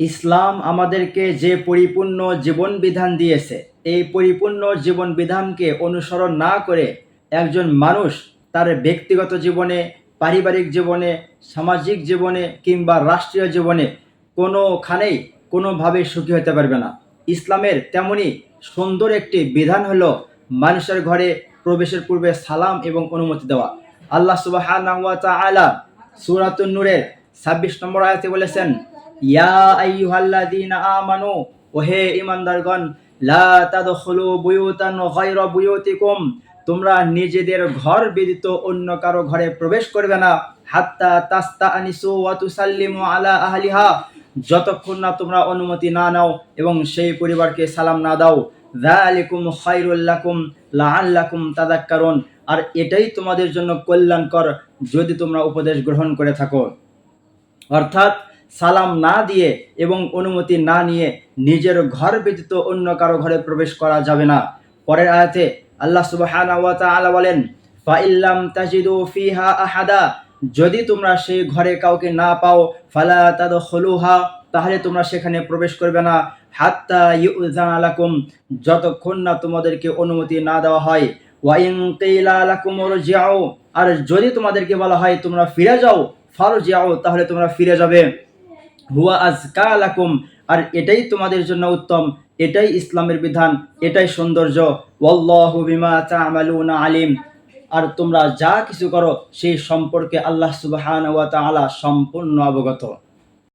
ইসলাম আমাদেরকে যে পরিপূর্ণ জীবন বিধান দিয়েছে, এই পরিপূর্ণ জীবন বিধানকে অনুসরণ না করে একজন মানুষ তার ব্যক্তিগত জীবনে, পারিবারিক জীবনে, সামাজিক জীবনে কিংবা রাষ্ট্রীয় জীবনে কোনোখানেই কোনোভাবে সুখী হতে পারবে না। ইসলামের তেমনি সুন্দর একটি বিধান হলো মানুষের ঘরে প্রবেশের পূর্বে সালাম এবং অনুমতি দেওয়া। আল্লাহ সুবাহ আলা সুরাতুন নূরের ছাব্বিশ নম্বর আয়াতে বলেছেন ইয়া আইয়ুহাল্লাযীনা আমানু ওহে ঈমানদারগণ, লা তাদখুলু বুয়ুতান গায়রা বুয়ুতিকুম, তোমরা নিজেদের ঘর ব্যতীত অন্য কারও ঘরে প্রবেশ করবে না। হাত্তা তাস্তা আনিসু ওয়া তুসাল্লিমু আলা আহলিহা, যতক্ষণ না তোমরা অনুমতি না নাও এবং সেই পরিবারকে সালাম না দাও। যালিকুম খায়রুল লাকুম, লাআল্লাকুম তাযাক্কারুন। আর এটাই তোমাদের জন্য কল্যাণকর যদি তোমরা উপদেশ গ্রহণ করে থাকো। অর্থাৎ সালাম না দিয়ে এবং অনুমতি না নিয়ে নিজের ঘর ব্যতীত অন্য কারও ঘরে প্রবেশ করা যাবে না। পরের আয়াতে আল্লাহ তাআলা বলেন ফাইল্লাম তাজিদু ফিহা আহাদা। যদি তোমরা সেই ঘরে কাউকে না পাও, ফালা তাদ হলুহা তাহলে তোমরা সেখানে প্রবেশ করবে না। হাত্তা ইউযানা লাকুম, যতক্ষণ না তোমাদেরকে অনুমতি না দেওয়া হয়। ওয়া ইন কিলা লাকুম ইরজিউ আর যদি তোমাদেরকে বলা হয় তোমরা ফিরে যাও, ফারজিউ, তাহলে তোমরা ফিরে যাবে। হুয়া আজকা কালাকুম আর এটাই তোমাদের জন্য উত্তম, এটাই ইসলামের বিধান, এটাই সৌন্দর্য। ওয়াল্লাহু বিমা তা'মালুনা আলিম, আর তোমরা যা কিছু করো, সেই সম্পর্কে আল্লাহ সুবহানাহু ওয়া তাআলা সম্পূর্ণ অবগত।